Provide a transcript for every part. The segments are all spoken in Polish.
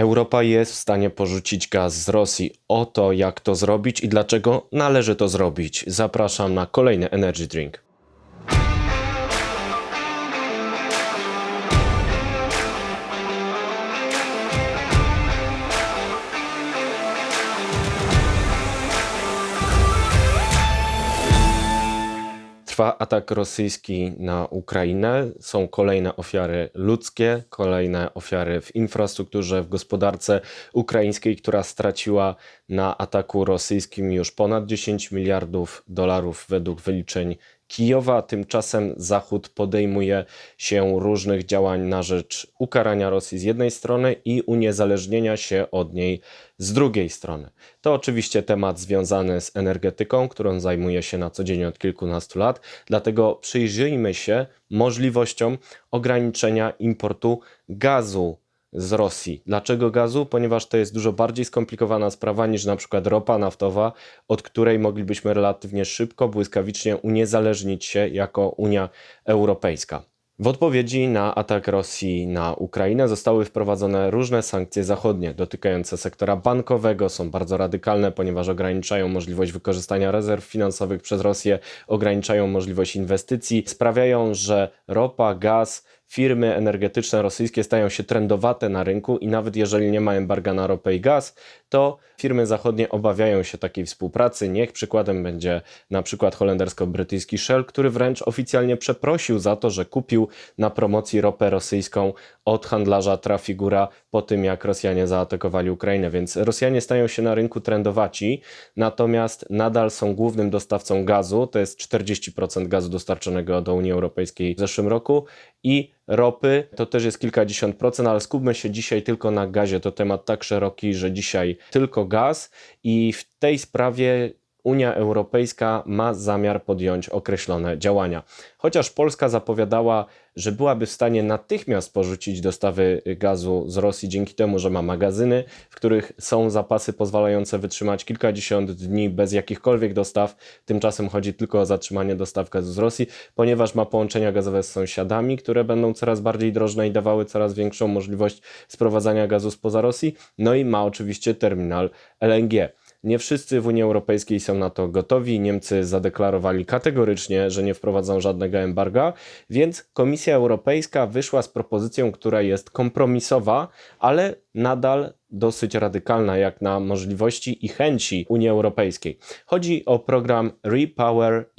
Europa jest w stanie porzucić gaz z Rosji. O to, jak to zrobić i dlaczego należy to zrobić. Zapraszam na kolejny Energy Drink. Trwa atak rosyjski na Ukrainę. Są kolejne ofiary ludzkie, kolejne ofiary w infrastrukturze, w gospodarce ukraińskiej, która straciła na ataku rosyjskim już ponad 10 miliardów dolarów według wyliczeń Kijowa. Tymczasem Zachód podejmuje się różnych działań na rzecz ukarania Rosji z jednej strony i uniezależnienia się od niej z drugiej strony. To oczywiście temat związany z energetyką, którą zajmuje się na co dzień od kilkunastu lat, dlatego przyjrzyjmy się możliwościom ograniczenia importu gazu z Rosji. Dlaczego gazu? Ponieważ to jest dużo bardziej skomplikowana sprawa niż na przykład ropa naftowa, od której moglibyśmy relatywnie szybko, błyskawicznie uniezależnić się jako Unia Europejska. W odpowiedzi na atak Rosji na Ukrainę zostały wprowadzone różne sankcje zachodnie dotykające sektora bankowego. Są bardzo radykalne, ponieważ ograniczają możliwość wykorzystania rezerw finansowych przez Rosję, ograniczają możliwość inwestycji, sprawiają, że ropa, gaz, firmy energetyczne rosyjskie stają się trendowate na rynku i nawet jeżeli nie ma embarga na ropę i gaz, to firmy zachodnie obawiają się takiej współpracy. Niech przykładem będzie na przykład holendersko-brytyjski Shell, który wręcz oficjalnie przeprosił za to, że kupił na promocji ropę rosyjską od handlarza Trafigura po tym, jak Rosjanie zaatakowali Ukrainę. Więc Rosjanie stają się na rynku trendowaci, natomiast nadal są głównym dostawcą gazu. To jest 40% gazu dostarczonego do Unii Europejskiej w zeszłym roku i ropy to też jest kilkadziesiąt procent, ale skupmy się dzisiaj tylko na gazie. To temat tak szeroki, że dzisiaj tylko gaz i w tej sprawie Unia Europejska ma zamiar podjąć określone działania. Chociaż Polska zapowiadała, że byłaby w stanie natychmiast porzucić dostawy gazu z Rosji dzięki temu, że ma magazyny, w których są zapasy pozwalające wytrzymać kilkadziesiąt dni bez jakichkolwiek dostaw. Tymczasem chodzi tylko o zatrzymanie dostaw gazu z Rosji, ponieważ ma połączenia gazowe z sąsiadami, które będą coraz bardziej drożne i dawały coraz większą możliwość sprowadzania gazu spoza Rosji. No i ma oczywiście terminal LNG. Nie wszyscy w Unii Europejskiej są na to gotowi. Niemcy zadeklarowali kategorycznie, że nie wprowadzą żadnego embarga, więc Komisja Europejska wyszła z propozycją, która jest kompromisowa, ale nadal dosyć radykalna jak na możliwości i chęci Unii Europejskiej. Chodzi o program Repower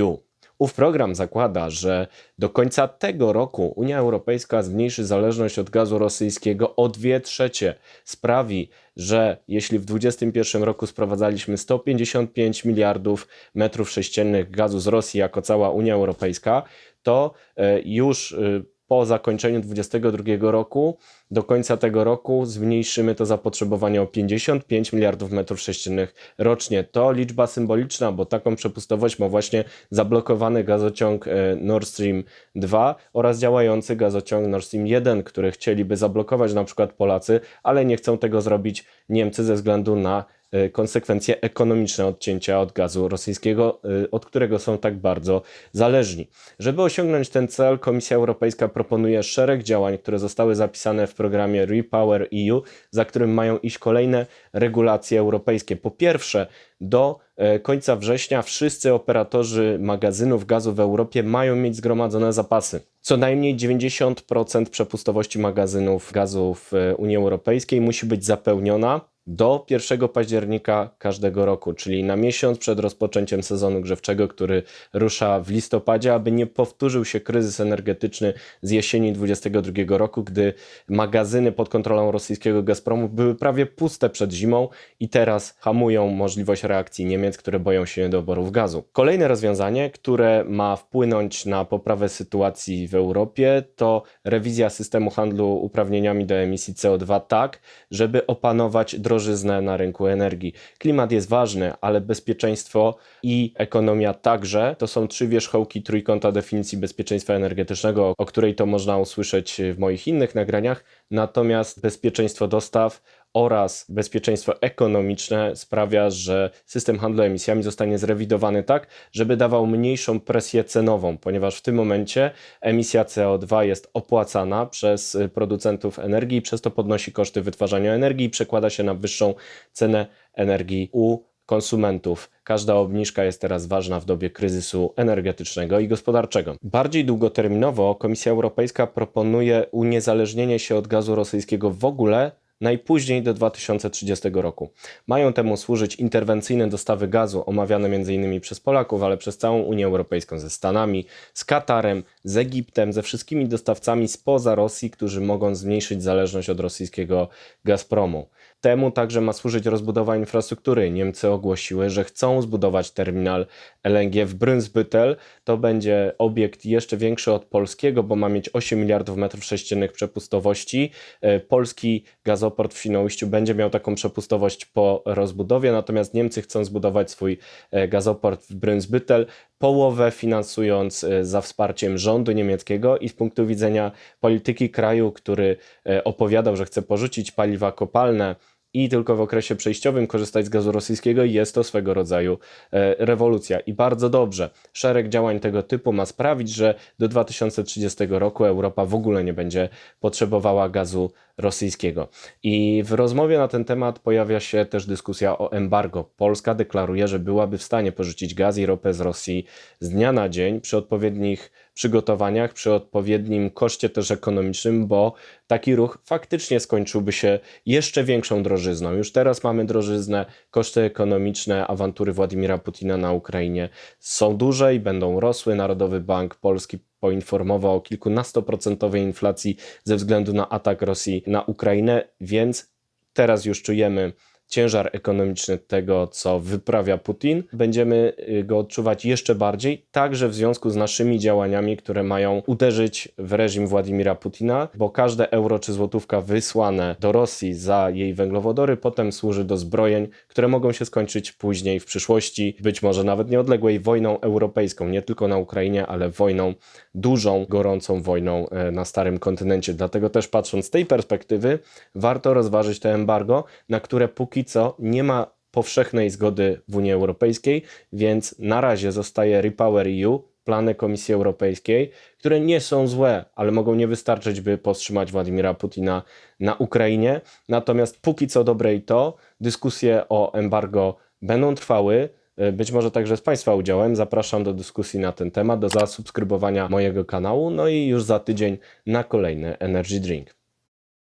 EU. Ów program zakłada, że do końca tego roku Unia Europejska zmniejszy zależność od gazu rosyjskiego o 2 trzecie. Sprawi, że jeśli w 2021 roku sprowadzaliśmy 155 miliardów metrów sześciennych gazu z Rosji jako cała Unia Europejska, to e, już e, po zakończeniu 2022 roku do końca tego roku zmniejszymy to zapotrzebowanie o 55 miliardów metrów sześciennych rocznie. To liczba symboliczna, bo taką przepustowość ma właśnie zablokowany gazociąg e, Nord Stream 2 oraz działający gazociąg Nord Stream 1, który chcieliby zablokować na przykład Polacy, ale nie chcą tego zrobić Niemcy ze względu na konsekwencje ekonomiczne odcięcia od gazu rosyjskiego, e, od którego są tak bardzo zależni. Żeby osiągnąć ten cel, Komisja Europejska proponuje szereg działań, które zostały zapisane w programie Repower EU, za którym mają iść kolejne regulacje europejskie. Po pierwsze, do e, końca września wszyscy operatorzy magazynów gazu w Europie mają mieć zgromadzone zapasy. Co najmniej 90% przepustowości magazynów gazu w Unii Europejskiej musi być zapełniona do 1 października każdego roku, czyli na miesiąc przed rozpoczęciem sezonu grzewczego, który rusza w listopadzie, aby nie powtórzył się kryzys energetyczny z jesieni 2022 roku, gdy magazyny pod kontrolą rosyjskiego Gazpromu były prawie puste przed zimą i teraz hamują możliwość reakcji Niemiec, które boją się niedoborów gazu. Kolejne rozwiązanie, które ma wpłynąć na poprawę sytuacji w Europie, to rewizja systemu handlu uprawnieniami do emisji CO2 tak, żeby opanować drożdżenie drożyznę na rynku energii. Klimat jest ważny, ale bezpieczeństwo i ekonomia także. To są trzy wierzchołki trójkąta definicji bezpieczeństwa energetycznego, o której to można usłyszeć w moich innych nagraniach. natomiast bezpieczeństwo dostaw oraz bezpieczeństwo ekonomiczne sprawia, że system handlu emisjami zostanie zrewidowany tak, żeby dawał mniejszą presję cenową, ponieważ w tym momencie emisja CO2 jest opłacana przez producentów energii, przez to podnosi koszty wytwarzania energii i przekłada się na wyższą cenę energii u konsumentów. Każda obniżka jest teraz ważna w dobie kryzysu energetycznego i gospodarczego. Bardziej długoterminowo Komisja Europejska proponuje uniezależnienie się od gazu rosyjskiego w ogóle najpóźniej do 2030 roku. Mają temu służyć interwencyjne dostawy gazu, omawiane m.in. przez Polaków, ale przez całą Unię Europejską, ze Stanami, z Katarem, z Egiptem, ze wszystkimi dostawcami spoza Rosji, którzy mogą zmniejszyć zależność od rosyjskiego Gazpromu. Temu także ma służyć rozbudowa infrastruktury. Niemcy ogłosiły, że chcą zbudować terminal LNG w Brunsbüttel. To będzie obiekt jeszcze większy od polskiego, bo ma mieć 8 miliardów metrów sześciennych przepustowości. E, Polski gazoport w Świnoujściu będzie miał taką przepustowość po rozbudowie, natomiast Niemcy chcą zbudować swój e, gazoport w Brunsbüttel, połowę finansując e, za wsparciem rządu niemieckiego i z punktu widzenia polityki kraju, który opowiadał, że chce porzucić paliwa kopalne, i tylko w okresie przejściowym korzystać z gazu rosyjskiego, jest to swego rodzaju e, rewolucja. I bardzo dobrze. Szereg działań tego typu ma sprawić, że do 2030 roku Europa w ogóle nie będzie potrzebowała gazu rosyjskiego. I w rozmowie na ten temat pojawia się też dyskusja o embargo. Polska deklaruje, że byłaby w stanie porzucić gaz i ropę z Rosji z dnia na dzień przy odpowiednich przygotowaniach, przy odpowiednim koszcie też ekonomicznym, bo taki ruch faktycznie skończyłby się jeszcze większą drożyzną. Już teraz mamy drożyznę, koszty ekonomiczne, awantury Władimira Putina na Ukrainie są duże i będą rosły. Narodowy Bank Polski poinformował o kilkunastoprocentowej inflacji ze względu na atak Rosji na Ukrainę, więc teraz już czujemy ciężar ekonomiczny tego, co wyprawia Putin. Będziemy y, go odczuwać jeszcze bardziej, także w związku z naszymi działaniami, które mają uderzyć w reżim Władimira Putina, bo każde euro czy złotówka wysłane do Rosji za jej węglowodory potem służy do zbrojeń, które mogą się skończyć później w przyszłości, być może nawet nieodległej wojną europejską, nie tylko na Ukrainie, ale wojną dużą, gorącą wojną e, na starym kontynencie. Dlatego też patrząc z tej perspektywy, warto rozważyć to embargo, na które póki co nie ma powszechnej zgody w Unii Europejskiej, więc na razie zostaje Repower EU, plany Komisji Europejskiej, które nie są złe, ale mogą nie wystarczyć, by powstrzymać Władimira Putina na Ukrainie. Natomiast póki co dobre i to, dyskusje o embargo będą trwały. E, być może także z Państwa udziałem. Zapraszam do dyskusji na ten temat, do zasubskrybowania mojego kanału, no i już za tydzień na kolejny Energy Drink.